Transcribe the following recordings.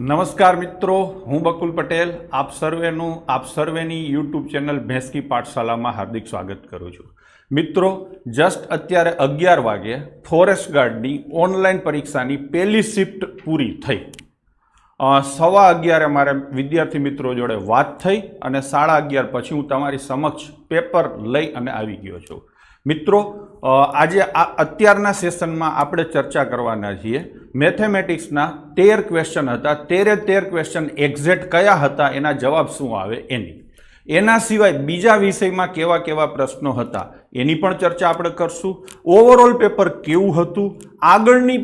નમસ્કાર મિત્રો, હું બકુલ પટેલ. આપ સર્વેનું, આપ સર્વેની યુટ્યુબ ચેનલ ભેંસકી પાઠશાલામાં હાર્દિક સ્વાગત કરું છું. મિત્રો, જસ્ટ અત્યારે અગિયાર વાગે ફોરેસ્ટ ગાર્ડની ઓનલાઈન પરીક્ષાની પહેલી શિફ્ટ પૂરી થઈ. સવા અગિયારે મારે વિદ્યાર્થી મિત્રો જોડે વાત થઈ અને સાડા અગિયાર પછી હું તમારી સમક્ષ પેપર લઈ અને આવી ગયો છું. મિત્રો આજે આ અત્યારના સેશનમાં આપણે ચર્ચા કરવાના છીએ. મેથેમેટિક્સના તેર ક્વેશ્ચન હતા. તેરે તેર ક્વેશ્ચન એક્ઝેક્ટ કયા હતા? એના જવાબ શું આવે? એની. એના સિવાય બીજા વિષયમાં કેવા કેવા પ્રશ્નો હતા? એની પણ ચર્ચા આપણે કરશું. ઓવરઓલ પેપર કેવું હતું? આગળની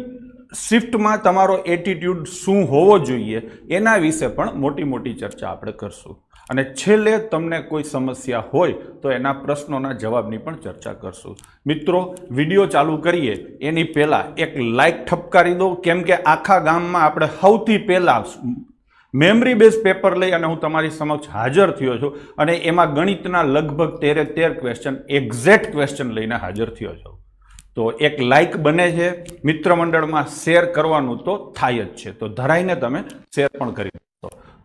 શિફ્ટમાં તમારો એટીટ્યુડ શું હોવો જોઈએ? એના વિશે પણ મોટી મોટી ચર્ચા આપણે કરશું. અને છેલ્લે તમને કોઈ સમસ્યા હોય તો એના પ્રશ્નોના જવાબની પણ ચર્ચા કરશું. મિત્રો, વીડિયો ચાલુ કરીએ. એની પહેલાં એક લાઇક ઠપકારી દો. કેમ કે આખા ગામમાં આપણે સૌથી પહેલાં મેમરી બેઝ પેપર લઈ અને હું તમારી સમક્ષ હાજર થયો છું અને એમાં ગણિતના લગભગ તેરે તેર ક્વેશ્ચન એક્ઝેક્ટ ક્વેશ્ચન લઈને હાજર થયો છું. તો એક લાઇક બને છે. મિત્ર મંડળમાં શેર કરવાનું તો થાય જ છે. તો ધરાઈને તમે શેર પણ કરી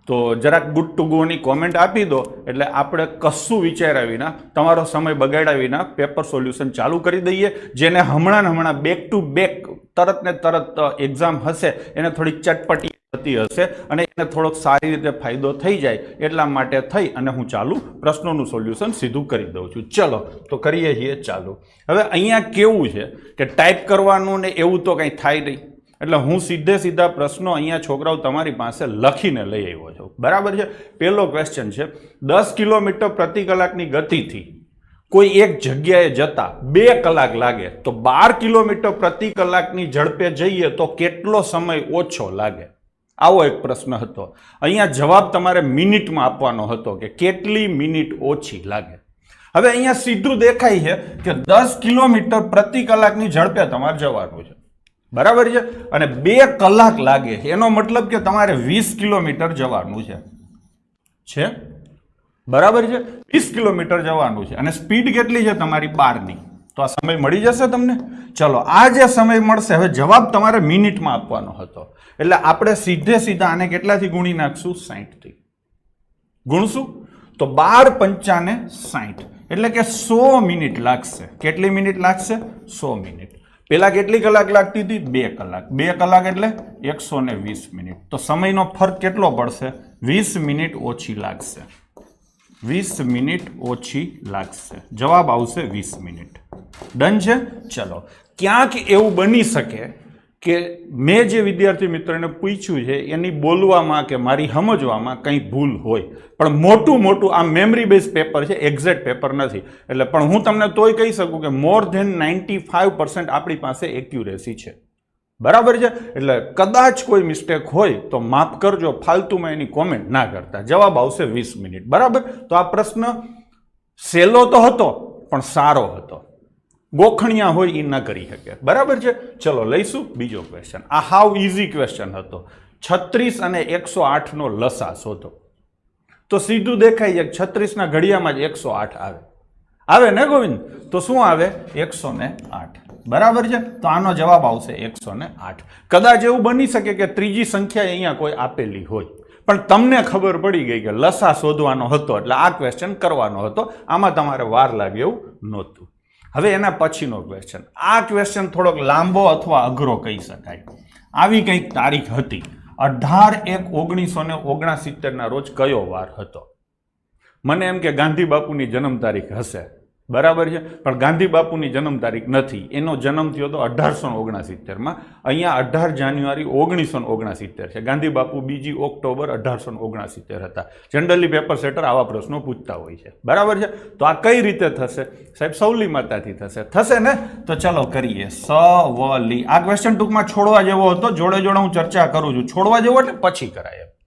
તો જરાક ગુડ ટુ ગોની કોમેન્ટ આપી દો. એટલે આપણે કશું વિચાર્યા વિના, તમારો સમય બગાડ્યા વિના પેપર સોલ્યુશન ચાલુ કરી દઈએ, જેને હમણાં ને હમણાં બેક ટુ બેક તરત ને તરત એક્ઝામ હશે, એને થોડીક ચટપટી થતી હશે અને એને થોડોક સારી રીતે ફાયદો થઈ જાય એટલા માટે થઈ અને હું ચાલુ પ્રશ્નોનું સોલ્યુશન સીધું કરી દઉં છું. ચલો, તો કરીએ છીએ ચાલુ. હવે અહીંયા કેવું છે કે ટાઈપ કરવાનું ને એવું તો કંઈ થાય નહીં. એટલે હું સીધે સીધા પ્રશ્નો અહીંયા છોકરાઓ તમારી પાસે લખીને લઈ આવ્યો છું. બરાબર છે? પહેલો ક્વેશ્ચન છે, દસ કિલોમીટર પ્રતિ કલાકની ગતિથી કોઈ એક જગ્યાએ જતા બે કલાક લાગે તો બાર કિલોમીટર પ્રતિ કલાકની ઝડપે જઈએ તો કેટલો સમય ઓછો લાગે? આવો એક પ્રશ્ન હતો. અહીંયા જવાબ તમારે મિનિટમાં આપવાનો હતો કે કેટલી મિનિટ ઓછી લાગે? હવે અહીંયા સીધું દેખાય છે કે દસ કિલોમીટર પ્રતિ કલાકની ઝડપે તમારે જવાનું છે. બરાબર છે? અને બે કલાક લાગે એનો મતલબ કે તમારે વીસ કિલોમીટર જવાનું છે. છે? બરાબર છે? વીસ કિલોમીટર જવાનું છે. અને સ્પીડ કેટલી છે તમારી બારની? તો આ સમય મળી જશે તમને? ચલો, આ જે સમય મળશે, હવે જવાબ તમારે મિનિટમાં આપવાનો હતો. એટલે આપણે સીધે સીધા આને કેટલાથી ગુણી નાખશું? સાહીઠથી ગુણશું? તો બાર પંચાને સાહીઠ એટલે કે સો મિનિટ લાગશે. કેટલી મિનિટ લાગશે? સો મિનિટ. પેલા કેટલી કલાક લાગતી હતી? બે કલાક. બે કલાક એટલે એકસો ને વીસ મિનિટ. તો સમયનો ફરક કેટલો પડશે? વીસ મિનિટ ઓછી લાગશે. વીસ મિનિટ ઓછી લાગશે. જવાબ આવશે વીસ મિનિટ. ડન છે? ચલો. ક્યાંક એવું બની શકે કે મેં જે વિદ્યાર્થી મિત્રને પૂછ્યું છે, એની બોલવામાં કે મારી સમજવામાં કંઈ ભૂલ હોય. પણ મોટું મોટું આ મેમરી બેઝ પેપર છે એક્ઝેક્ટ પેપર નથી. એટલે પણ હું તમને તોય કહી શકું કે more than ninety five percent આપણી પાસે એક્યુરેસી છે. બરાબર છે? એટલે કદાચ કોઈ મિસ્ટેક હોય તો માફ કરજો, ફાલતુમાં એની કોમેન્ટ ના કરતા. જવાબ આવશે વીસ મિનિટ. બરાબર? તો આ પ્રશ્ન સહેલો તો હતો, પણ સારો હતો. ગોખણિયા હોય એ ન કરી શકે. બરાબર છે? ચલો, લઈશું બીજો ક્વેશ્ચન આ હાવ ઇઝી ક્વેશ્ચન હતો. છત્રીસ અને એકસો આઠનો લસા શોધો. તો સીધું દેખાય છે છત્રીસના ઘડિયામાં જ એકસો આઠ આવે. આવે ને ગોવિંદ? તો શું આવે? એકસો ને આઠ. બરાબર છે? તો આનો જવાબ આવશે એકસો ને આઠ. કદાચ એવું બની શકે કે ત્રીજી સંખ્યા અહીંયા કોઈ આપેલી હોય. પણ તમને ખબર પડી ગઈ કે લસા શોધવાનો હતો એટલે આ ક્વેશ્ચન કરવાનો હતો. આમાં તમારે વાર લાગે એવું નહોતું. હવે એના પછીનો ક્વેશ્ચન આ ક્વેશ્ચન થોડોક લાંબો અથવા અઘરો કહી શકાય. આવી કંઈક તારીખ હતી. અઢાર એક ઓગણીસો ને ઓગણસિત્તેરના રોજ કયો વાર હતો? મને એમ કે ગાંધી બાપુની જન્મ તારીખ હશે. બરાબર છે? પણ ગાંધી બાપુની જન્મ તારીખ નથી. એનો જન્મ થયો હતો અઢારસો ઓગણસિત્તેરમાં. અહીંયા અઢાર જાન્યુઆરી ઓગણીસો ઓગણસિત્તેર છે. ગાંધી બાપુ બીજી ઓક્ટોબર અઢારસો ઓગણસિત્તેર હતા. જનરલી પેપર સેટર આવા પ્રશ્નો પૂછતા હોય છે. બરાબર છે? તો આ કઈ રીતે થશે? સાહેબ, સવલી માતાથી થશે. થશે ને? તો ચલો કરીએ. સવલી. આ ક્વેશ્ચન ટૂંકમાં છોડવા જેવો હતો. જોડે જોડે હું ચર્ચા કરું છું. છોડવા જેવો એટલે પછી કરાય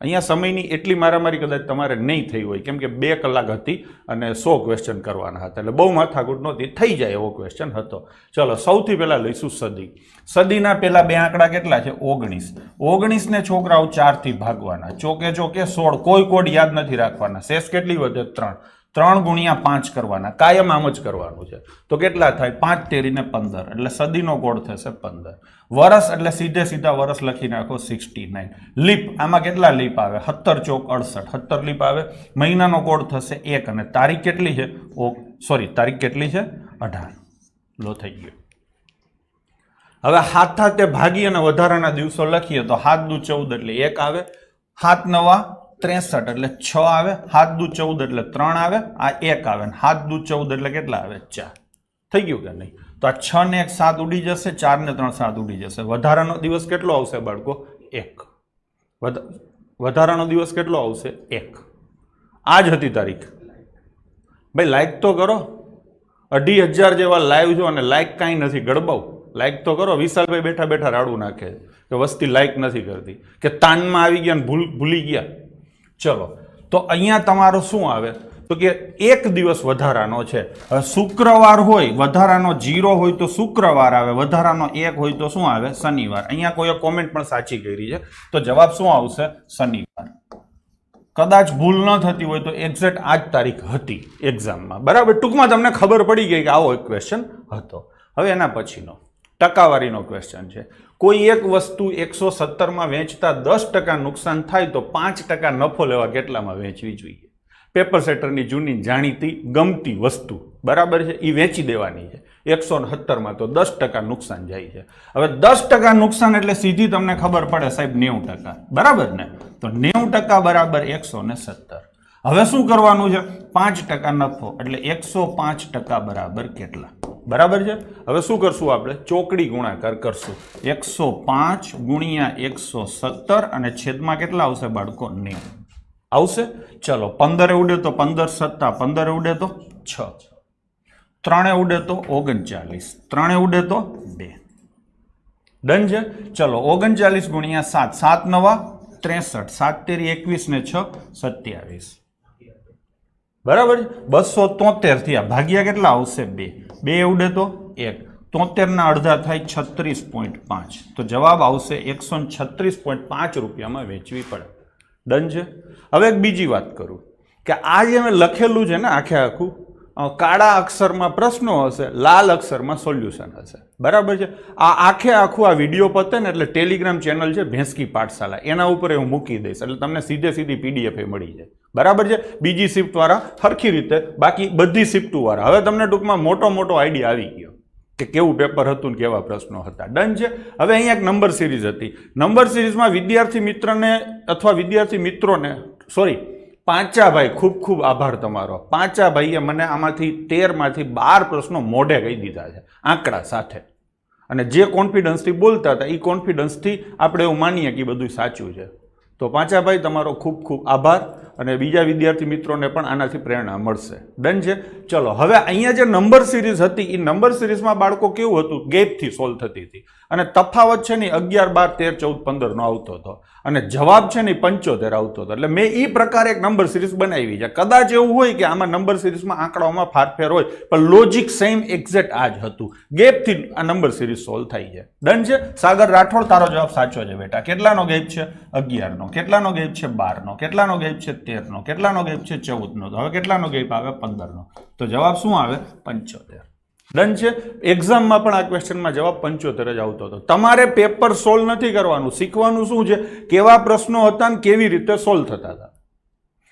અહીંયા સમયની એટલી મારામારી કદાચ તમારે નહીં થઈ હોય. કેમ કે બે કલાક હતી અને સો ક્વેશ્ચન કરવાના હતા. એટલે બહુ માથાકૂટ નહોતી. થઈ જાય એવો ક્વેશ્ચન હતો. ચલો, સૌથી પહેલાં લઈશું સદી. સદીના પહેલાં બે આંકડા કેટલા છે? ઓગણીસ. ઓગણીસને છોકરાઓ ચારથી ભાગવાના. ચોકે ચોકે સોળ. કોઈ કોડ યાદ નથી રાખવાના. શેષ કેટલી વધે? ત્રણ. ત્રણ ગુણ્યા પાંચ કરવાના. કાયમ આમ જ કરવાનું છે. તો કેટલા થાય? પાંચ તેરીને પંદર. એટલે સદીનો કોડ થશે પંદર. વરસ એટલે સીધે સીધા વરસ લખી નાખો સિક્સટી નાઇન. લીપ. આમાં કેટલા લીપ આવે? સત્તર ચોક અડસઠ. સત્તર લીપ આવે. મહિનાનો કોડ થશે એક. અને તારીખ કેટલી છે? ઓ, સોરી, તારીખ કેટલી છે? અઢાર. લો, થઈ ગયો. હવે હાથ હાથે ભાગી અને વધારાના દિવસો લખીએ તો હાથ દુ ચૌદ એટલે એક આવે. હાથ નવા ત્રેસઠ એટલે છ આવે, હાથ દુ ચૌદ એટલે ત્રણ આવે, આ એક આવે ને હાથ દુ ચૌદ એટલે કેટલા આવે? ચાર. થઈ ગયું કે નહીં? તો આ છ ને એક સાત ઉડી જશે, ચાર ને ત્રણ સાત ઉડી જશે. વધારાનો દિવસ કેટલો આવશે બાળકો? એક. વધ- વધારાનો દિવસ કેટલો આવશે? એક. આ જ હતી તારીખ. ભાઈ લાઈક તો કરો. અઢી હજાર જેવા લાઈવ જો અને લાઈક કાંઈ નથી ગડબાવ લાઈક તો કરો. વિશાલભાઈ બેઠા બેઠા રાડું નાખે કે વસ્તી લાઈક નથી કરતી. કે તાનમાં આવી ગયા ને ભૂલ, ભૂલી ગયા. ચલો. તો અહીંયા તમારું શું આવે? તો કે એક દિવસ વધારાનો છે. હવે શુક્રવાર હોય, વધારાનો જીરો હોય તો શુક્રવાર આવે, વધારાનો એક હોય તો શું આવે? શનિવાર. અહીંયા કોઈએ કોમેન્ટ પણ સાચી કરી છે. તો જવાબ શું આવશે? શનિવાર. કદાચ ભૂલ ન થતી હોય તો એક્ઝેક્ટ આ જ તારીખ હતી એક્ઝામમાં બરાબર? ટૂંકમાં તમને ખબર પડી ગઈ કે આવો એક ક્વેશ્ચન હતો. હવે એના પછીનો. ટકાવારીનો ક્વેશ્ચન છે. કોઈ એક વસ્તુ એકસો સત્તરમાં વેચતા દસ ટકા નુકસાન થાય તો પાંચ ટકા નફો લેવા કેટલામાં વેચવી જોઈએ? પેપર સેટરની જૂની જાણીતી ગમતી વસ્તુ. બરાબર છે? એ વેચી દેવાની છે. એકસો સત્તરમાં તો દસ ટકા નુકસાન જાય છે. હવે દસ ટકા નુકસાન એટલે સીધી તમને ખબર પડે સાહેબ નેવું ટકા. બરાબર ને? તો નેવું ટકા બરાબર એકસો ને સત્તર હવે શું કરવાનું છે? પાંચ ટકા નફો એટલે એકસો પાંચ ટકા બરાબર કેટલા? બરાબર છે? હવે શું કરશું આપણે? ચોકડી ગુણાકાર કરશું. એકસો પાંચ ગુણ્યા એકસો સત્તર અને છેદમાં કેટલા આવશે બાળકો? નેવું. આવશે? ચલો, પંદરે ઉડે તો પંદર, સત્તા પંદરે ઉડે તો છ. ત્રણે ઉડે તો ઓગણચાલીસ. ત્રણે ઉડે તો બે. ડન છે? ચલો, ઓગણચાલીસ ગુણ્યા સાત. સાત નવા ત્રેસઠ. સાત તેરી એકવીસ ને છ, સત્યાવીસ. બરાબર બસો તોતેર થયા. ભાગ્યા કેટલા આવશે? બે. બે ઉડે તો એક. તોતેરના અડધા થાય છત્રીસ પોઈન્ટ પાંચ. તો જવાબ આવશે એકસો છત્રીસ પોઈન્ટ પાંચ રૂપિયામાં વેચવી પડે. ડન હવે એક બીજી વાત કરું કે આ જે મેં લખેલું છે ને આખે આખું કાળા અક્ષરમાં પ્રશ્નો હશે, લાલ અક્ષરમાં સોલ્યુશન હશે. બરાબર છે? આ આખે આખું આ વીડિયો પતે ને એટલે ટેલિગ્રામ ચેનલ છે, ભેંસકી પાઠશાલા. એના ઉપર હું મૂકી દઈશ, એટલે તમને સીધે સીધી પીડીએફ એ મળી જાય. બરાબર છે? બીજી શિફ્ટવાળા સરખી રીતે, બાકી બધી શિફ્ટવાળા હવે તમને ટૂંકમાં મોટો મોટો આઈડિયા આવી ગયો કે કેવું પેપર હતું ને કેવા પ્રશ્નો હતા. ડન છે? હવે અહીંયા એક નંબર સિરીઝ હતી. નંબર સિરીઝમાં વિદ્યાર્થી મિત્રને અથવા વિદ્યાર્થી મિત્રોને સોરી પાંચાભાઈ, ખૂબ ખૂબ આભાર તમારો. પાંચાભાઈએ મને આમાંથી તેરમાંથી બાર પ્રશ્નો મોઢે કહી દીધા છે, આંકડા સાથે. અને જે કોન્ફિડન્સથી બોલતા હતા એ કોન્ફિડન્સથી આપણે એવું માનીએ કે બધું સાચું છે. તો પાંચાભાઈ, તમારો ખૂબ ખૂબ આભાર અને બીજા વિદ્યાર્થી મિત્રોને પણ આનાથી પ્રેરણા મળશે. ડન છે? ચલો, હવે અહીંયા જે નંબર સિરીઝ હતી એ નંબર સિરીઝમાં બાળકો કેવું હતું? ગેપથી સોલ્વ થતી હતી. અને તફાવત છે ને, અગિયાર બાર તેર ચૌદ પંદરનો આવતો હતો. અને જવાબ છે ને પંચોતેર આવતો હતો. એટલે મેં એ પ્રકારે એક નંબર સિરીઝ બનાવી છે. કદાચ એવું હોય કે આમાં નંબર સિરીઝમાં આંકડાઓમાં ફારફેર હોય, પણ લોજિક સેમ એક્ઝેક્ટ આ જ હતું ગેપથી આ નંબર સિરીઝ સોલ્વ થઈ છે. ડન છે? સાગર રાઠોડ, તારો જવાબ સાચો છે બેટા. કેટલાનો ગેપ છે? અગિયારનો. કેટલાનો ગેપ છે? બારનો. કેટલાનો ગેપ છે? તેરનો. કેટલાનો ગેપ છે? ચૌદનો. હવે કેટલાનો ગેપ આવે? પંદરનો. તો જવાબ શું આવે? પંચોતેર. ડન છે? એક્ઝામમાં પણ આ ક્વેશ્ચનમાં જવાબ પંચોતેર જ આવતો હતો. તમારે પેપર સોલ્વ નથી કરવાનું. શીખવાનું શું છે? કેવા પ્રશ્નો હતા ને કેવી રીતે સોલ્વ થતા હતા.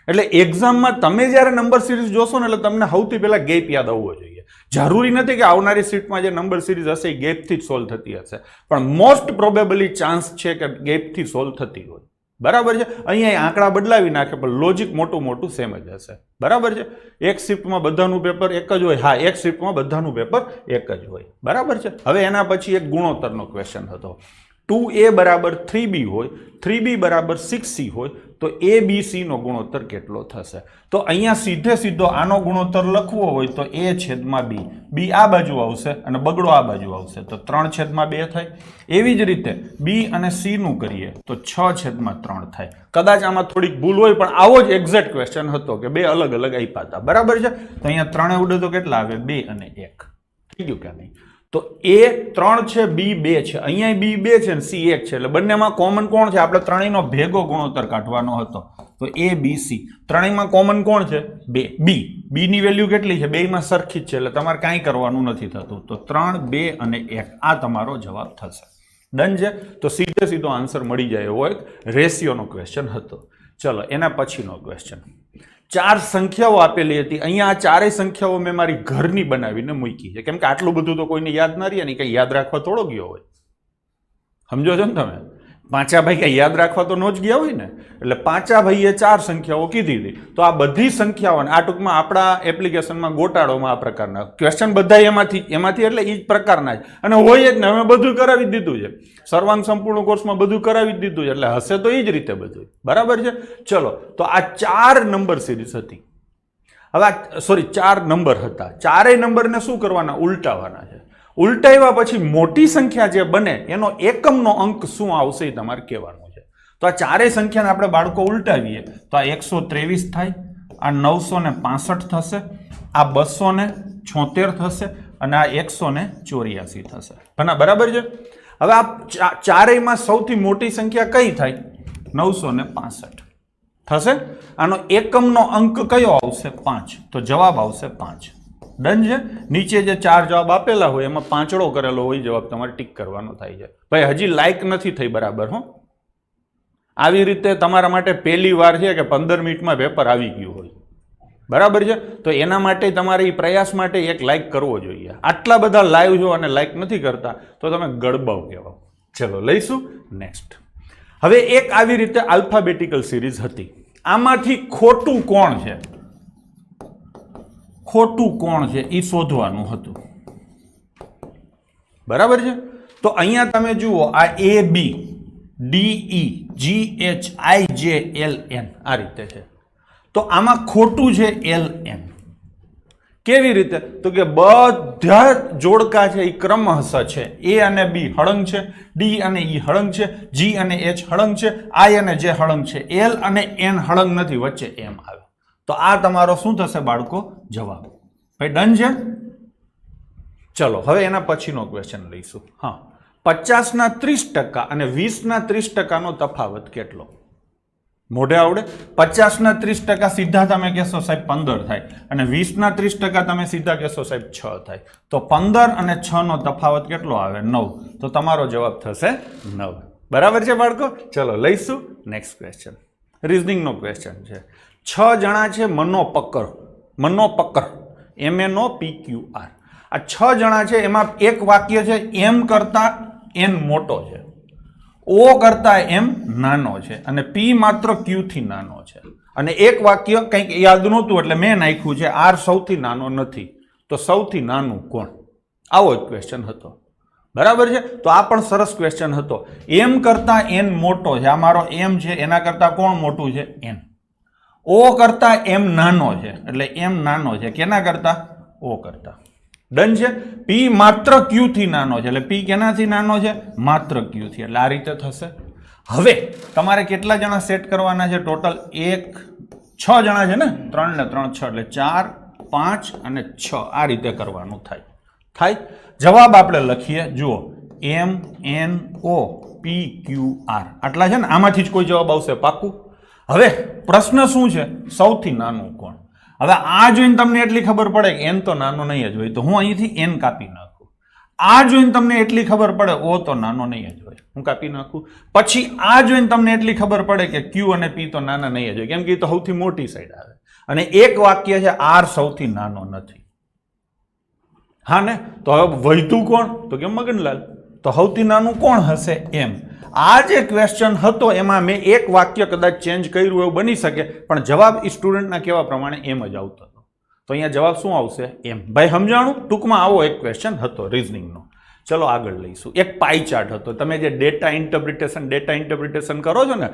એટલે એક્ઝામમાં તમે જ્યારે નંબર સિરીઝ જોશો ને એટલે તમને સૌથી પહેલાં ગેપ યાદ આવવો જોઈએ. જરૂરી નથી કે આવનારી સીટમાં જે નંબર સિરીઝ હશે એ ગેપથી જ સોલ્વ થતી હશે. પણ મોસ્ટ પ્રોબેબલી ચાન્સ છે કે ગેપથી સોલ્વ થતી હોય. બરાબર છે? અહીંયા આંકડા બદલાવી નાખે, પણ લોજિક મોટું મોટું સેમ જ હશે. બરાબર છે? એક શિફ્ટમાં બધાનું પેપર એક જ હોય. હા, એક શિફ્ટમાં બધાનું પેપર એક જ હોય. બરાબર છે? હવે એના પછી એક ગુણોત્તરનો ક્વેશ્ચન હતો. ટુ એ બરાબર થ્રી બી હોય થ્રી બી બરાબર સિક્સ સી હોય તો એ બી સીનો ગુણોત્તર કેટલો થશે? તો અહીંયા સીધે સીધો આનો ગુણોત્તર લખવો હોય તો એ છેદમાં બી બી આ બાજુ આવશે અને બગડો આ બાજુ આવશે. તો ત્રણ છેદમાં બે થાય. એવી જ રીતે બી અને સીનું કરીએ તો છ છેદમાં ત્રણ થાય. કદાચ આમાં થોડીક ભૂલ હોય, પણ આવો જ એક્ઝેક્ટ ક્વેશ્ચન હતો કે બે અલગ અલગ આપ્યા હતા. બરાબર છે? તો અહીંયા ત્રણે ઉડે તો કેટલા આવે? બે અને એક. થઈ ગયું કે નહીં? તો એ ત્રણ છે, બી બે છે. અહીંયા બી બે છે ને સી એક છે. એટલે બંનેમાં કોમન કોણ છે? આપણે ત્રણેયનો ભેગો ગુણોત્તર કાઢવાનો હતો. તો એ, બી, સી. ત્રણેયમાં કોમન કોણ છે? બે. બી. બીની વેલ્યુ કેટલી છે? બેમાં સરખી જ છે. એટલે તમારે કાંઈ કરવાનું નથી થતું. તો ત્રણ, બે અને એક. આ તમારો જવાબ થશે. ડન છે? તો સીધે સીધો આન્સર મળી જાય એવો એક રેશિયોનો ક્વેશ્ચન હતો. ચલો, એના પછીનો ક્વેશ્ચન ચાર સંખ્યાઓ આપેલી હતી. અહીંયા આ ચારેય સંખ્યાઓ મેં મારી ઘરની બનાવીને મૂકી છે. કેમ કે આટલું બધું તો કોઈને યાદ ના રહી ને કંઈ યાદ રાખવા થોડો ગયો હોય. સમજો છો ને તમે? પાંચા ભાઈ કંઈ યાદ રાખવા તો ન જ ગયા હોય ને? એટલે પાંચા ભાઈએ ચાર સંખ્યાઓ કીધી હતી. તો આ બધી સંખ્યાઓને આ ટૂંકમાં આપણા એપ્લિકેશનમાં ગોટાળોમાં આ પ્રકારના ક્વેશ્ચન બધા એમાંથી એમાંથી એટલે એ જ પ્રકારના જ અને હોય જ ને અમે બધું કરાવી દીધું છે. સર્વાંગ સંપૂર્ણ કોર્સમાં બધું કરાવી દીધું છે. એટલે હશે તો એ જ રીતે બધું. બરાબર છે? ચલો, તો આ ચાર નંબર સિરીઝ હતી. હવે સોરી ચાર નંબર હતા. ચારેય નંબરને શું કરવાના? ઉલટાવાના છે. ઉલટાવ્યા પછી મોટી સંખ્યા જે બને, એનો એકમનો અંક શું આવશે એ તમારે કહેવાનું છે. તો આ ચારેય સંખ્યાને આપણે બાળકો ઉલટાવીએ, તો આ એકસો ત્રેવીસ થાય, આ નવસો ને થશે, આ બસો છોતેર થશે, અને આ એકસો ચોર્યાસી થશે. ભના બરાબર છે? હવે આ ચારેયમાં સૌથી મોટી સંખ્યા કઈ થાય? નવસો ને પાસઠ. થશે? આનો એકમનો અંક કયો આવશે? પાંચ. તો જવાબ આવશે પાંચ. ડન છે નીચે જે ચાર જવાબ આપેલા હોય, એમાં પાંચડો કરેલો હોય, જવાબ તમારે ટીક કરવાનો થાય છે. ભાઈ, હજી લાઇક નથી થઈ બરાબર, હો. આવી રીતે તમારા માટે પહેલી વાર છે કે પંદર મિનિટમાં પેપર આવી ગયું હોય. બરાબર છે? તો એના માટે તમારે એ પ્રયાસ માટે એક લાઇક કરવો જોઈએ. આટલા બધા લાઈવ છો અને લાઇક નથી કરતા, તો તમે ગડબાવ કહેવાઓ. ચલો, લઈશું નેક્સ્ટ હવે એક આવી રીતે આલ્ફાબેટિકલ સિરીઝ હતી. આમાંથી ખોટું કોણ છે? ખોટું કોણ છે એ શોધવાનું હતું. બરાબર છે? તો અહીંયા તમે જુઓ, આ એ B D E G H I જે એલ એન આ રીતે છે. તો આમાં ખોટું છે એલ એન કેવી રીતે? તો કે બધા જોડકા છે એ ક્રમશ છે. એ અને બી હળંગ છે ડી અને ઈ હળંગ છે જી અને એચ હળંગ છે આઈ અને જે હળંગ છે. એલ અને એન હળંગ નથી, વચ્ચે એમ આવે. તો આ તમારો શું થશે બાળકો? જવાબ. ભાઈ ડન છે? ચલો, હવે એના પછીનો ક્વેશ્ચન લઈશું. હા. પચાસના ત્રીસ ટકા અને વીસના ત્રીસ ટકાનો તફાવત કેટલો? મોઢે આવડે? પચાસના ત્રીસ ટકા સીધા તમે કહેશો સાહેબ પંદર થાય અને વીસના ત્રીસ ટકા તમે સીધા કહેશો સાહેબ છ થાય. તો પંદર અને છ નો તફાવત કેટલો આવે? નવ. તો તમારો જવાબ થશે નવ. બરાબર છે બાળકો? ચલો, લઈશું. નેક્સ્ટ ક્વેશ્ચન રિઝનિંગનો ક્વેશ્ચન છે. છ જણા છે મનો પક્કર મનો પક્કર M N P Q R આ છ જણા છે, એમાં એક વાક્ય છે, એમ કરતા એન મોટો છે. ઓ કરતા એમ નાનો છે. અને પી માત્ર ક્યુથી નાનો છે. અને એક વાક્ય કંઈક યાદ નહોતું, એટલે મેં નાખ્યું છે આર સૌથી નાનો નથી. તો સૌથી નાનું કોણ? આવો જ ક્વેશ્ચન હતો. બરાબર છે? તો આ પણ સરસ ક્વેશ્ચન હતો. એમ કરતા એન મોટો છે. આ મારો એમ છે, એના કરતાં કોણ મોટું છે? એન ઓ કરતા એમ નાનો છે. એટલે એમ નાનો છે. કેના કરતા? ઓ કરતા. ડન છે? પી માત્ર ક્યુથી નાનો છે. એટલે પી કેનાથી નાનો છે? માત્ર ક્યુથી એટલે આ રીતે થશે. હવે તમારે કેટલા જણા સેટ કરવાના છે? ટોટલ એક, છ જણા છે ને? ત્રણ ને ત્રણ, છ. એટલે ચાર, પાંચ અને છ. આ રીતે કરવાનું થાય. થાય? જવાબ આપણે લખીએ. જુઓ. M N O P Q R આટલા છે ને? આમાંથી જ કોઈ જવાબ આવશે. પાક્કું હવે પ્રશ્ન શું છે? સૌથી નાનું કોણ? હવે આ જોઈને તમને એટલી ખબર પડે કે એન તો નાનો નહીં જ હોય, તો હું અહીંથી એન કાપી નાખું. આ જોઈને તમને એટલી ખબર પડે, ઓ તો નાનો નહીં જ હોય. હું કાપી નાખું. પછી આ જોઈને તમને એટલી ખબર પડે કે ક્યુ અને પી તો નાના નહીં જ હોય. કેમ કે એ તો સૌથી મોટી સાઈડ આવે. અને એક વાક્ય છે, આર સૌથી નાનો નથી. હા ને? તો હવે વૈધું કોણ? તો કે મગનલાલ. તો સૌથી નાનું કોણ હશે? એમ. આ જે ક્વેશ્ચન હતો, એમાં મેં એક વાક્ય કદાચ ચેન્જ કર્યું એવું બની શકે, પણ જવાબ એ સ્ટુડન્ટના કહેવા પ્રમાણે એમ જ આવતો હતો. તો અહીંયા જવાબ શું આવશે? એમ. ભાઈ, સમજાણું? ટૂંકમાં આવો એક ક્વેશ્ચન હતો રિઝનિંગનો ચલો આગળ લઈશું. એક પાઈ ચાર્ટ હતો. તમે જે ડેટા ઇન્ટરપ્રિટેશન ડેટા ઇન્ટરપ્રિટેશન કરો છો ને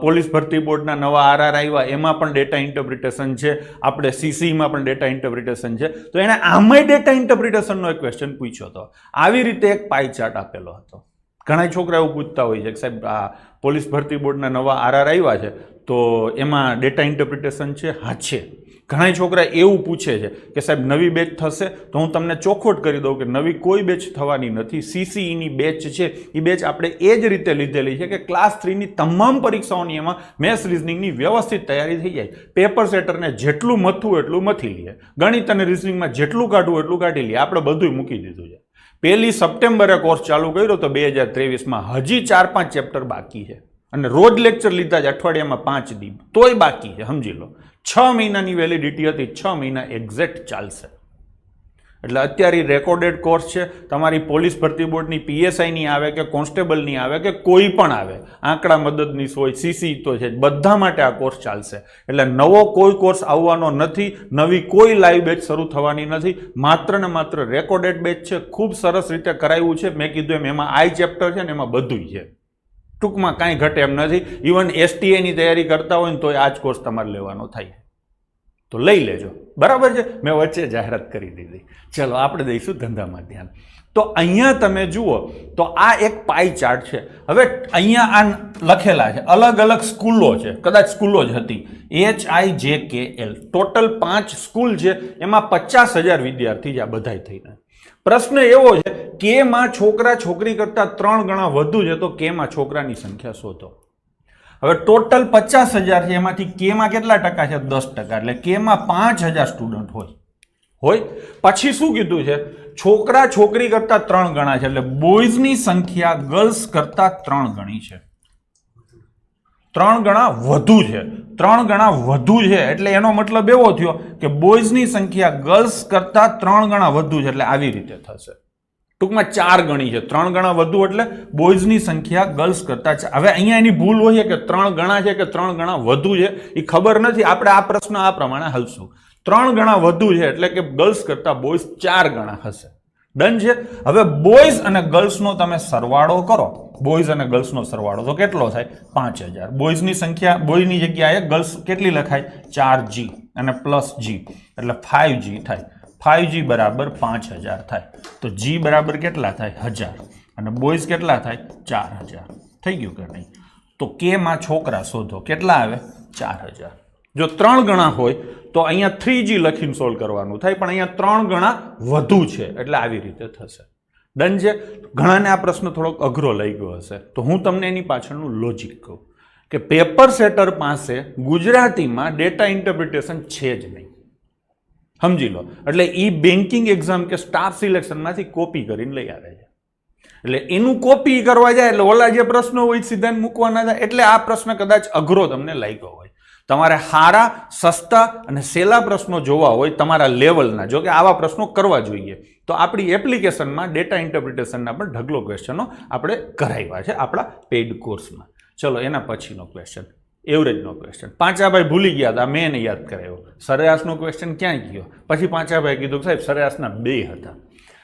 પોલીસ ભરતી બોર્ડના નવા આરઆર આવ્યા, એમાં પણ ડેટા ઇન્ટરપ્રિટેશન છે. આપણે સીસીમાં પણ ડેટા ઇન્ટરપ્રિટેશન છે. તો એણે આમાંય ડેટા ઇન્ટરપ્રિટેશનનો એક ક્વેશ્ચન પૂછ્યો હતો. આવી રીતે એક પાઈ ચાર્ટ આપેલો હતો. ઘણા છોકરા એવું પૂછતા હોય છે કે સાહેબ, આ પોલીસ ભરતી બોર્ડના નવા આરઆર આવ્યા છે, તો એમાં ડેટા ઇન્ટરપ્રિટેશન છે? હા, છે. ઘણા છોકરા એવું પૂછે છે કે સાહેબ, નવી બેચ થશે? તો હું તમને ચોખવટ કરી દઉં કે નવી કોઈ બેચ થવાની નથી. સીસીઈની બેચ છે. એ બેચ આપણે એ જ રીતે લીધેલી છે કે ક્લાસ થ્રીની તમામ પરીક્ષાઓની એમાં મેથ્સ રિઝનિંગની વ્યવસ્થિત તૈયારી થઈ જાય. પેપર સેટરને જેટલું મથવું એટલું મથી લઈએ ગણિત અને રિઝનિંગમાં જેટલું કાઢવું એટલું કાઢી લઈએ આપણે બધું મૂકી દીધું છે. પહેલી સપ્ટેમ્બરે કોર્સ ચાલુ કર્યો તો બે હજાર ત્રેવીસમાં હજી ચાર પાંચ ચેપ્ટર બાકી છે. અને રોજ લેક્ચર લીધા જ અઠવાડિયામાં પાંચ દી તોય બાકી છે, સમજી લો. છ મહિનાની વેલિડિટી હતી, છ મહિના એક્ઝેક્ટ ચાલશે. એટલે અત્યારે રેકોર્ડેડ કોર્સ છે. તમારી પોલીસ ભરતી બોર્ડની પીએસઆઈની આવે કે કોન્સ્ટેબલની આવે કે કોઈ પણ આવે, આંકડા મદદનીશ હોય સીસી તો છે બધા માટે આ કોર્સ ચાલશે. એટલે નવો કોઈ કોર્સ આવવાનો નથી, નવી કોઈ લાઈવ બેચ શરૂ થવાની નથી. માત્ર ને માત્ર રેકોર્ડેડ બેચ છે, ખૂબ સરસ રીતે કરાવ્યું છે. મેં કીધું એમ, એમાં આઈ ચેપ્ટર છે ને એમાં બધું છે. ટૂંકમાં કાંઈ ઘટે એમ નથી. ઇવન એસટીએની તૈયારી કરતા હોય ને તો આ જ કોર્સ તમારે લેવાનો થાય. તો લઈ લેજો. બરાબર છે? મેં વચ્ચે જાહેરાત કરી દીધી. ચલો, આપણે દઈશું ધંધામાં ધ્યાન તો અહીંયા તમે જુઓ, તો આ એક પાઈ ચાર્ટ છે. હવે અહીંયા આ લખેલા છે. અલગ અલગ સ્કૂલો છે. કદાચ સ્કૂલો જ હતી. એચ આઈ જે કે એલ ટોટલ પાંચ સ્કૂલ છે. એમાં પચાસ હજાર વિદ્યાર્થી છે આ બધાય થઈને. પ્રશ્ન એવો છે કેમાં છોકરા છોકરી કરતાં ત્રણ ગણા વધુ છે, તો કેમાં છોકરાની સંખ્યા શોધો. હવે ટોટલ પચાસ હજાર છે, એમાંથી કેમાં કેટલા ટકા છે? દસ ટકા. એટલે કેમાં પાંચ હજાર સ્ટુડન્ટ હોય. હોય? પછી શું કીધું છે? છોકરા છોકરી કરતાં ત્રણ ગણા છે. એટલે બોયઝની સંખ્યા ગર્લ્સ કરતાં ત્રણ ગણી છે. ત્રણ ગણા વધુ છે. ત્રણ ગણા વધુ છે. એટલે એનો મતલબ એવો થયો કે બોયઝની સંખ્યા ગર્લ્સ કરતાં ત્રણ ગણા વધુ છે. એટલે આવી રીતે થશે. ટૂંકમાં ચાર ગણી છે. ત્રણ ગણા વધુ એટલે બોયઝની સંખ્યા ગર્લ્સ કરતાં છે હવે અહીંયા એની ભૂલ હોય કે ત્રણ ગણા છે કે ત્રણ ગણા વધુ છે એ ખબર નથી. આપણે આ પ્રશ્ન આ પ્રમાણે હલશું. ત્રણ ગણા વધુ છે એટલે કે ગર્લ્સ કરતાં બોયઝ ચાર ગણા હશે. ડન છે? હવે બોયઝ અને ગર્લ્સનો તમે સરવાળો કરો. બોયઝ અને ગર્લ્સનો સરવાળો તો કેટલો થાય? પાંચ હજાર. બોયઝની સંખ્યા, બોયની જગ્યાએ ગર્લ્સ કેટલી લખાય? ચાર જી અને પ્લસ જી. એટલે ફાઇવ જી થાય. ફાઇવ જી બરાબર પાંચ હજાર થાય. તો જી બરાબર કેટલા થાય? હજાર. અને બોયઝ કેટલા થાય? ચાર હજાર. થઈ ગયું કે નહીં? તો કેમાં છોકરા શોધો. કેટલા આવે? ચાર હજાર. જો ત્રણ ગણા હોય, તો અહીંયા થ્રી જી લખીને સોલ્વ કરવાનું થાય, પણ અહીંયા ત્રણ ગણા વધુ છે. એટલે આવી રીતે થશે. ડન છે? ઘણાને આ પ્રશ્ન થોડોક અઘરો લઈ ગયો હશે. તો હું તમને એની પાછળનું લોજિક કહું કે પેપર સેટર પાસે ગુજરાતીમાં ડેટા ઇન્ટરપ્રિટેશન છે જ નહીં. સમજી લો. એટલે એ બેન્કિંગ એક્ઝામ કે સ્ટાફ સિલેક્શનમાંથી કોપી કરીને લઈ આવે છે. એટલે એનું કોપી કરવા જાય એટલે ઓલા જે પ્રશ્નો હોય સીધા મૂકવાના થાય. એટલે આ પ્રશ્ન કદાચ અઘરો તમને લાગ્યો હોય. તમારે સારા સસ્તા અને સહેલા પ્રશ્નો જોવા હોય તમારા લેવલના જો કે આવા પ્રશ્નો કરવા જોઈએ. તો આપણી એપ્લિકેશનમાં ડેટા ઇન્ટરપ્રિટેશનના પણ ઢગલો ક્વેશ્ચનો આપણે કરાવ્યા છે આપણા પેઇડ કોર્સમાં ચલો, એના પછીનો ક્વેશ્ચન એવરેજનો ક્વેશ્ચન પાંચાભાઈ ભૂલી ગયા હતા, મેં યાદ કરાવ્યો. સરેરાશનો ક્વેશ્ચન ક્યાં ગયો? પછી પાંચાભાઈ કીધું સાહેબ, સરેરાશના બે હતા.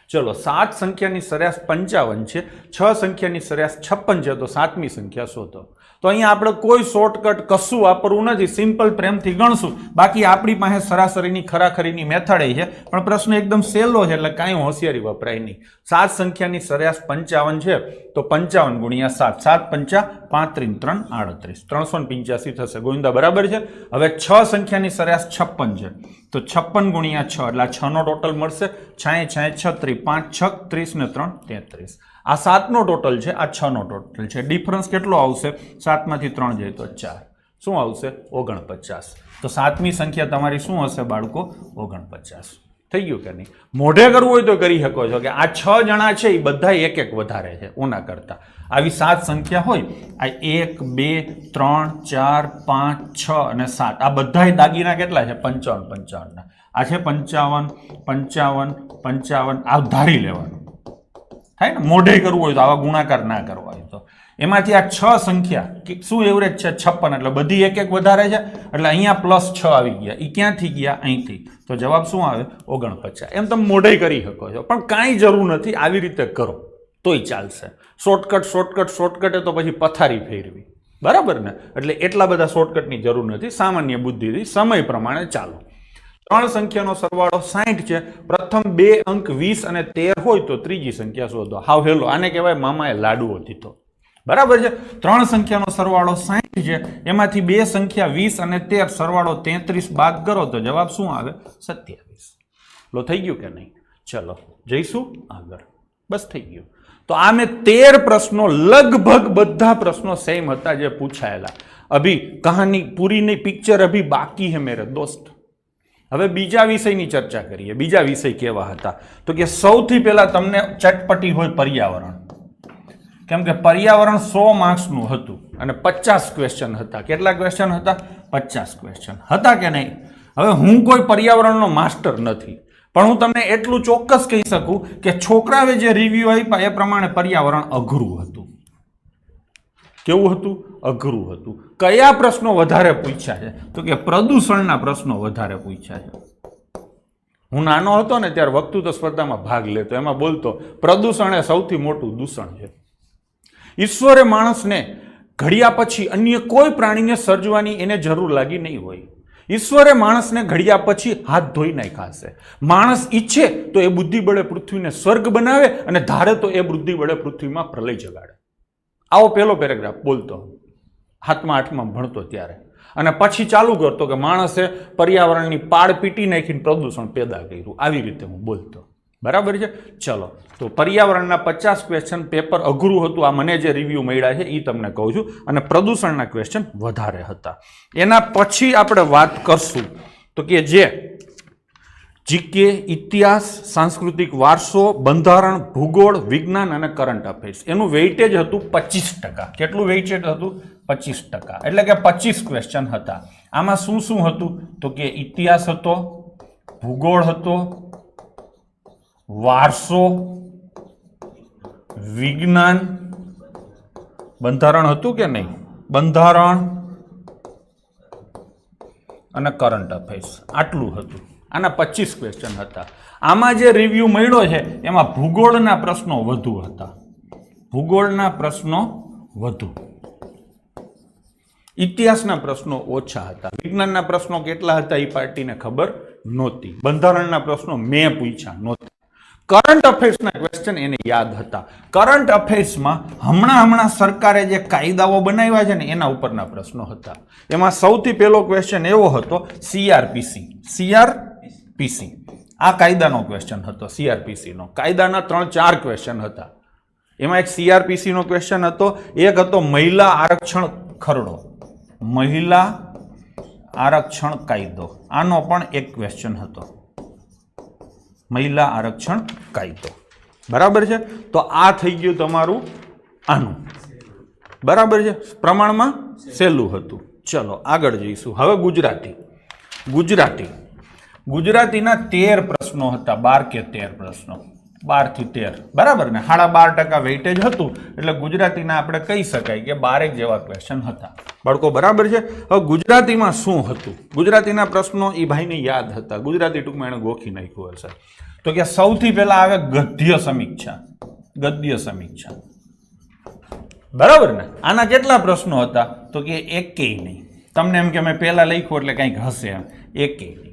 ચલો, સાત સંખ્યાની સરેરાશ પંચાવન છે, છ સંખ્યાની સરેરાશ છપ્પન છે, તો સાતમી સંખ્યા શોધો. તો અહીંયા આપણે કોઈ શોર્ટકટ કશું વાપરવું નથી. સિમ્પલ પ્રેમથી ગણશું. બાકી આપણી પાસે સરાસરીની ખરાખરીની મેથડ છે. પણ પ્રશ્ન એકદમ સહેલો છે એટલે કાંઈ હોશિયારી વપરાય નહીં. સાત સંખ્યાની સરેરાશ પંચાવન છે, તો પંચાવન ગુણ્યા સાત. સાત પંચા પાંત્રીસ, ત્રણ આડત્રીસ. ત્રણસો પંચ્યાસી થશે. ગોવિંદા, બરાબર છે? હવે છ સંખ્યાની સરેરાશ છપ્પન છે. તો છપ્પન ગુણ્યા છ, એટલે આ છનો ટોટલ મળશે. છાએ છાએ છત્રીસ. પાંચ છક ત્રીસ ને ત્રણ, તેત્રીસ. આ સાતનો ટોટલ છે, આ છનો ટોટલ છે. ડિફરન્સ કેટલો આવશે? સાતમાંથી ત્રણ જાય તો ચાર. શું આવશે? ઓગણપચાસ. તો સાતમી સંખ્યા તમારી શું હશે બાળકો? ઓગણપચાસ. થઈ ગયું કે નહીં? મોઢે કરવું હોય તો કરી શકો છો કે આ છ જણા છે એ બધા એક એક વધારે છે, ઓના કરતાં. આવી સાત સંખ્યા હોય, આ એક, બે, ત્રણ, ચાર, પાંચ, છ અને સાત. આ બધા દાગીના કેટલા છે? પંચાવન, પંચાવનના. આ છે પંચાવન પંચાવન પંચાવન. આ ધારી લેવાનું. થાય ને? મોઢે કરવું હોય તો આવા ગુણાકાર ના કરવા હોય તો. એમાંથી આ છ સંખ્યા શું એવરેજ છે? છપ્પન. એટલે બધી એક એક વધારે છે. એટલે અહીંયા પ્લસ છ આવી ગયા. એ ક્યાંથી ગયા? અહીંથી. તો જવાબ શું આવે? ઓગણપચાસ. એમ તમે મોઢે કરી શકો છો. પણ કાંઈ જરૂર નથી. આવી રીતે કરો. તોય ચાલશે. શોર્ટકટ શોર્ટકટ શોર્ટકટે તો પછી પથારી ફેરવી. બરાબર ને? એટલે એટલા બધા શોર્ટકટની જરૂર નથી. સામાન્ય બુદ્ધિથી સમય પ્રમાણે ચાલો. ત્રણ સંખ્યાનો સરવાળો સાહીઠ છે. પ્રથમ બે અંક વીસ અને તેર હોય તો ત્રીજી સંખ્યા શોધો. How hello. આને કહેવાય મામાએ લાડુઓ દીધો. બરાબર છે? ત્રણ સંખ્યાનો સરવાળો સાહીઠ છે. એમાંથી બે સંખ્યા વીસ અને તેર, સરવાળો તેત્રીસ બાદ કરો તો જવાબ શું આવે? સત્યાવીસ. લો, થઈ ગયું કે નહીં? ચલો, જઈશું આગળ. બસ થઈ ગયું. તો આ મેં તેર પ્રશ્નો લગભગ બધા પ્રશ્નો સેમ હતા જે પૂછાયેલા. અભી કહાની પૂરી નહીં પિક્ચર અભી બાકી હે મેરે દોસ્ત. હવે બીજા વિષયની ચર્ચા કરીએ. બીજા વિષય કેવા હતા? તો કે સૌથી પહેલા તમને ચટપટી હોય પર્યાવરણ. કેમ કે પર્યાવરણ સો માર્ક્સનું હતું અને પચાસ ક્વેશ્ચન હતા. કેટલા ક્વેશ્ચન હતા? પચાસ ક્વેશ્ચન હતા કે નહીં? હવે હું કોઈ પર્યાવરણનો માસ્ટર નથી. પણ હું તમને એટલું ચોક્કસ કહી શકું કે છોકરાએ જે રિવ્યૂ આપ્યા એ પ્રમાણે પર્યાવરણ અઘરું હતું. કેવું હતું? અઘરું હતું. કયા પ્રશ્નો વધારે પૂછ્યા છે? તો કે પ્રદૂષણના પ્રશ્નો વધારે પૂછ્યા છે. હું નાનો હતો ને ત્યારે વક્તૃત્વ સ્પર્ધામાં ભાગ લેતો. એમાં બોલતો, પ્રદૂષણ એ સૌથી મોટું દૂષણ છે. ઈશ્વરે માણસને ઘડિયા પછી અન્ય કોઈ પ્રાણીને સર્જવાની એને જરૂર લાગી નહીં હોય. ઈશ્વરે માણસને ઘડિયા પછી હાથ ધોઈ નાખ્યા હશે. માણસ ઈચ્છે તો એ બુદ્ધિ બળે પૃથ્વીને સ્વર્ગ બનાવે અને ધારે તો એ બુદ્ધિ બળે પૃથ્વીમાં પ્રલય જગાડે. આવો પહેલો પેરેગ્રાફ, બોલતો. હાથમાં આઠમાં ભણતો ત્યારે. અને પછી ચાલુ કરતો કે માણસે પર્યાવરણની પાળ પીટી નાખીને પ્રદૂષણ પેદા કર્યું. આવી રીતે હું બોલતો. બરાબર છે? ચલો. તો પર્યાવરણના પચાસ ક્વેશ્ચન પેપર અઘરું હતું. આ મને જે રિવ્યૂ મળ્યા છે એ તમને કહું છું. અને પ્રદૂષણના ક્વેશ્ચન વધારે હતા. એના પછી આપણે વાત કરશું. તો કે જે જીકે ઇતિહાસ, સાંસ્કૃતિક વારસો, બંધારણ, ભૂગોળ, વિજ્ઞાન અને કરંટ અફેર્સ એનું વેઇટેજ હતું પચીસ ટકા. કેટલું વેઇટેજ હતું? પચીસ ટકા. એટલે કે પચીસ ક્વેશ્ચન હતા. આમાં શું શું હતું? તો કે ઇતિહાસ હતો, ભૂગોળ હતો, વારસો, વિજ્ઞાન, બંધારણ હતું કે નહીં? બંધારણ અને કરંટ અફેર્સ આટલું હતું. આના પચીસ ક્વેશ્ચન હતા. આમાં જે રિવ્યૂ મળ્યો છે, એમાં ભૂગોળના પ્રશ્નો વધુ હતા. ભૂગોળના પ્રશ્નો વધુ. ઇતિહાસના પ્રશ્નો ઓછા હતા. વિજ્ઞાનના પ્રશ્નો કેટલા હતા એ પાર્ટીને ખબર નહોતી. બંધારણના પ્રશ્નો મેં પૂછ્યા નહોતા. કરંટ અફેર્સના ક્વેશ્ચન એને યાદ હતા. કરંટ અફેર્સમાં હમણાં હમણાં સરકારે જે કાયદાઓ બનાવ્યા છે ને, એના ઉપરના પ્રશ્નો હતા. એમાં સૌથી પહેલો ક્વેશ્ચન એવો હતો સીઆરપીસી સીઆરપીસી આ કાયદાનો ક્વેશ્ચન હતો સીઆરપીસીનો કાયદાના ત્રણ ચાર ક્વેશ્ચન હતા. એમાં એક સીઆરપીસીનો ક્વેશ્ચન હતો, એક હતો મહિલા આરક્ષણ ખરડો. મહિલા આરક્ષણ કાયદો. આનો પણ એક ક્વેશ્ચન હતો. મહિલા આરક્ષણ કાયદો. બરાબર છે? તો આ થઈ ગયું તમારું આનું. બરાબર છે? પ્રમાણમાં સહેલું હતું. ચલો આગળ જઈશું. હવે ગુજરાતી. ગુજરાતી. ગુજરાતીના તેર પ્રશ્નો હતા, બાર કે તેર પ્રશ્નો. બારથી તેર. બરાબર ને? સાડા બાર ટકા વેઇટેજ હતું, એટલે ગુજરાતીના આપણે કહી શકાય કે બારેક જેવા ક્વેશ્ચન હતા. બાળકો, બરાબર છે? હવે ગુજરાતીમાં શું હતું? ગુજરાતીના પ્રશ્નો એ ભાઈને યાદ હતા. ગુજરાતી ટૂંકમાં એણે ગોખી નાખ્યું હશે. તો કે સૌથી પહેલાં આવે ગદ્ય સમીક્ષા. ગદ્ય સમીક્ષા. બરાબર ને? આના કેટલા પ્રશ્નો હતા? તો કે એકેય નહીં. તમને એમ કે મેં પહેલાં લખ્યું એટલે કંઈક હશે એમ. એકેય.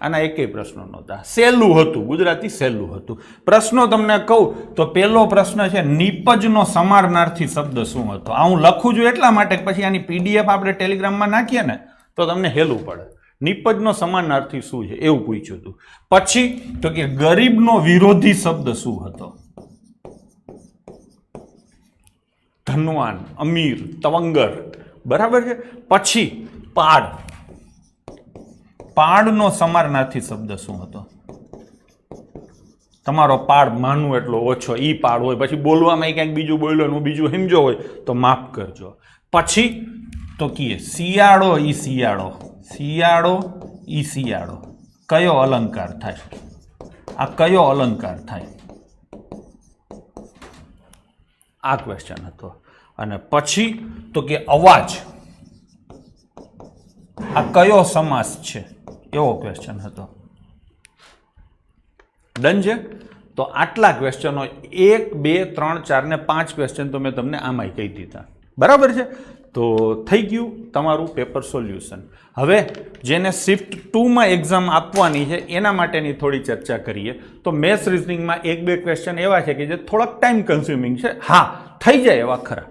આના એકેય પ્રશ્નો નહોતા. સહેલું હતું, ગુજરાતી સહેલું હતું. પ્રશ્નો તમને કહું તો પહેલો પ્રશ્ન છે, નિપજનો સમારનાર્થી શબ્દ શું હતો? આ હું લખું છું એટલા માટે પછી આની પીડીએફ આપણે ટેલિગ્રામમાં નાખીએ ને, તો તમને હેલું પડે. નિપજનો સમાનાર્થી શું છે? એવું પૂછ્યું હતું. પછી, તો કે ગરીબનો વિરોધી શબ્દ શું હતો? ધનવાન, અમીર, તવંગર. બરાબર છે? પછી પાડ પાડનો સમારનાથી શબ્દ શું હતો? તમારો પાડ માનવું એટલો ઓછો, ઈ પાડ હોય, પછી બોલવામાં ક્યાંક બીજું બોલ્યો હું બીજું સમજો હોય, તો માફ કરજો. પછી તો કીએ, શિયાળો ઈ શિયાળો શિયાળો ઈ શિયાળો. કયો અલંકાર થાય? આ કયો અલંકાર થાય? આ ક્વેશ્ચન હતો. અને પછી તો કે અવાજ. આ કયો સમાસ છે? એવો ક્વેશ્ચન હતો. ડન છે તો આટલા ક્વેશ્ચનો એક, બે, ત્રણ, ચાર ને પાંચ ક્વેશ્ચન તો મેં તમને આમાંય કહી દીધા. બરાબર છે? તો થઈ ગયું તમારું પેપર સોલ્યુશન હવે જેને શિફ્ટ ટુમાં એક્ઝામ આપવાની છે, એના માટેની થોડી ચર્ચા કરીએ. તો મેથ્સ રિઝનિંગમાં એક, બે ક્વેશ્ચન એવા છે કે જે થોડાક ટાઈમ કન્ઝ્યુમિંગ છે. હા, થઈ જાય એવા ખરા.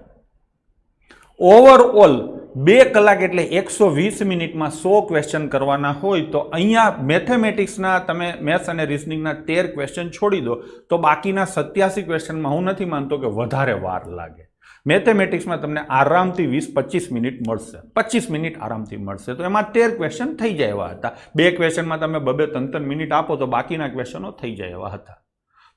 ઓવરઓલ બે કલાક એટલે એકસો વીસ મિનિટમાં સો ક્વેશ્ચન કરવાના હોય તો અહીંયા મેથેમેટિક્સના તમે મેથ્સ અને રિઝનિંગના તેર ક્વેશ્ચન છોડી દો તો બાકીના સત્યાસી ક્વેશ્ચનમાં હું નથી માનતો કે વધારે વાર લાગે. મેથેમેટિક્સમાં તમને આરામથી વીસ પચીસ મિનિટ મળશે. પચીસ મિનિટ આરામથી મળશે. તો એમાં તેર ક્વેશ્ચન થઈ જાય એવા હતા. બે ક્વેશ્ચનમાં તમે બબે ત્રણ ત્રણ મિનિટ આપો તો બાકીના ક્વેશ્ચનો થઈ જાય એવા હતા.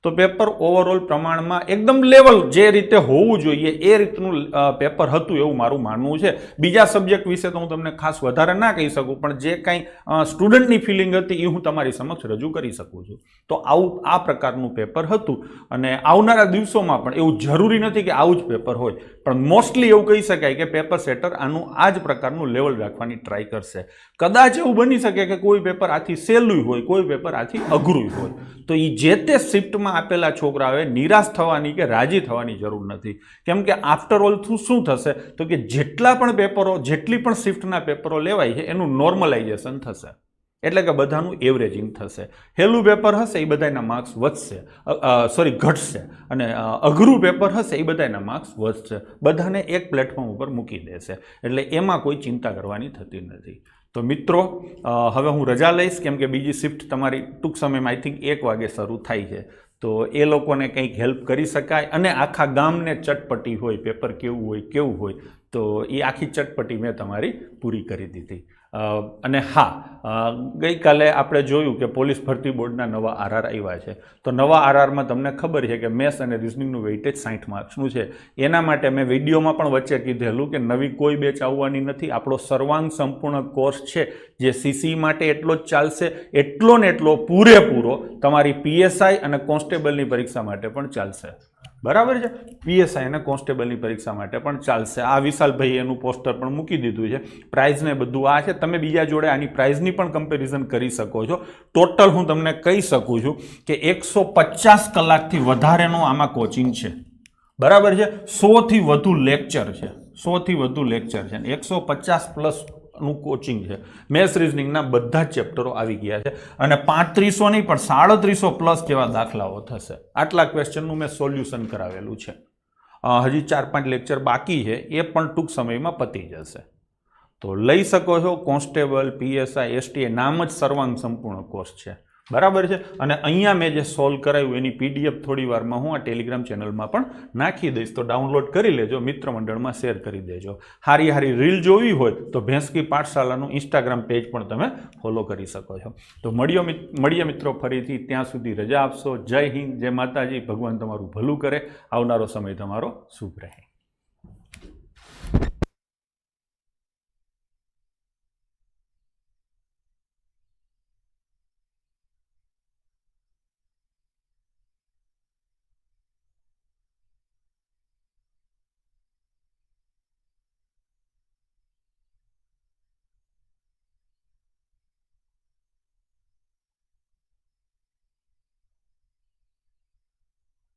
તો પેપર ઓવરઓલ પ્રમાણમાં એકદમ લેવલ જે રીતે હોવું જોઈએ એ રીતનું પેપર હતું એવું મારું માનવું છે. બીજા સબ્જેક્ટ વિશે તો હું તમને ખાસ વધારે ના કહી શકું, પણ જે કાંઈ સ્ટુડન્ટની ફિલિંગ હતી એ હું તમારી સમક્ષ રજૂ કરી શકું છું. તો આવું, આ પ્રકારનું પેપર હતું અને આવનારા દિવસોમાં પણ એવું જરૂરી નથી કે આવું જ પેપર હોય. પણ મોસ્ટલી એવું કહી શકાય કે પેપર સેટર આનું આ જ પ્રકારનું લેવલ રાખવાની ટ્રાય કરશે. કદાચ એવું બની શકે કે કોઈ પેપર આથી સહેલું હોય, કોઈ પેપર આથી અઘરું હોય. તો એ જે તે શિફ્ટમાં આપેલા છોકરાઓએ નિરાશ થવાની કે રાજી થવાની જરૂર નથી. કેમ કે આફ્ટર ઓલ શું થશે? તો કે જેટલા પણ પેપરો, જેટલી પણ શિફ્ટના પેપરો લેવાય છે, એનું નોર્મલાઇઝેશન થશે. એટલે કે બધાનું એવરેજિંગ થશે. હેલું પેપર હશે, એ બધાના માર્ક્સ વધશે. સોરી ઘટશે. અને અઘરું પેપર હશે, એ બધાના માર્ક્સ વધશે. બધાને એક પ્લેટફોર્મ ઉપર મૂકી દેશે. એટલે એમાં કોઈ ચિંતા કરવાની થતી નથી. તો મિત્રો હવે હું રજા લઈશ, કેમ કે બીજી શિફ્ટ તમારી ટૂંક સમયમાં આઈ થિંક એક વાગે શરૂ થાય છે. તો એ લોકોને કંઈક હેલ્પ કરી શકાય અને આખા ગામને ચટપટી હોય પેપર કેવું હોય કેવું હોય, તો એ આખી ચટપટી મેં તમારી પૂરી કરી દીધી. અને હા ગઈકાલે આપણે જોયું કે પોલીસ ભરતી બોર્ડના નવા આરઆર આવ્યા છે. તો નવા આરઆરમાં તમને ખબર છે કે મેથ્સ અને રિઝનિંગનું વેઇટેજ સાઠ માર્ક્સનું છે. એના માટે મેં વિડીયોમાં પણ વચ્ચે કીધેલું કે નવી કોઈ બેચ આવવાની નથી. આપણો સર્વાંગ સંપૂર્ણ કોર્સ છે. જે સીસી માટે એટલો જ ચાલશે, એટલો ને એટલો પૂરેપૂરો તમારી પીએસઆઈ અને કોન્સ્ટેબલની પરીક્ષા માટે પણ ચાલશે. બરાબર છે? પીએસઆઈ અને કોન્સ્ટેબલની પરીક્ષા માટે પણ ચાલશે. આ વિશાલભાઈ એનું પોસ્ટર પણ મૂકી દીધું છે. પ્રાઇઝને બધું આ છે. તમે બીજા જોડે આની પ્રાઇઝની પણ કમ્પેરિઝન કરી શકો છો. ટોટલ હું તમને કહી શકું છું કે એકસો પચાસ કલાકથી વધારેનું આમાં કોચિંગ છે. બરાબર છે? સોથી વધુ લેક્ચર છે. સોથી વધુ લેક્ચર છે. એકસો પચાસ પ્લસ નું કોચિંગ છે. મેથ્સ રિઝનિંગના બધા જ ચેપ્ટરો આવી ગયા છે. અને પાંત્રીસો નહીં, પણ સાડત્રીસો પ્લસ જેવા દાખલાઓ થશે. આટલા ક્વેશ્ચનનું મેં સોલ્યુશન કરાવેલું છે. હજી ચાર પાંચ લેક્ચર બાકી છે. એ પણ ટૂંક સમયમાં પતી જશે. તો લઈ શકો છો. કોન્સ્ટેબલ, પીએસઆઈ એસટી નામ જ સર્વાંગ સંપૂર્ણ કોર્સ છે. બરાબર છે? અને અહીંયા મેં જે સોલ્વ કરાવ્યું એની પીડીએફ થોડી વારમાં હું આ ટેલિગ્રામ ચેનલમાં પણ નાખી દઈશ. તો ડાઉનલોડ કરી લેજો, મિત્ર મંડળમાં શેર કરી દેજો. હારી હારી રીલ જોવી હોય, તો ભેંસકી પાઠશાલાનું ઇન્સ્ટાગ્રામ પેજ પણ તમે ફોલો કરી શકો છો. તો મળ્યો મળીએ મિત્રો ફરીથી. ત્યાં સુધી રજા આપશો. જય હિન્દ, જય માતાજી. ભગવાન તમારું ભલું કરે. આવનારો સમય તમારો શુભ રહે.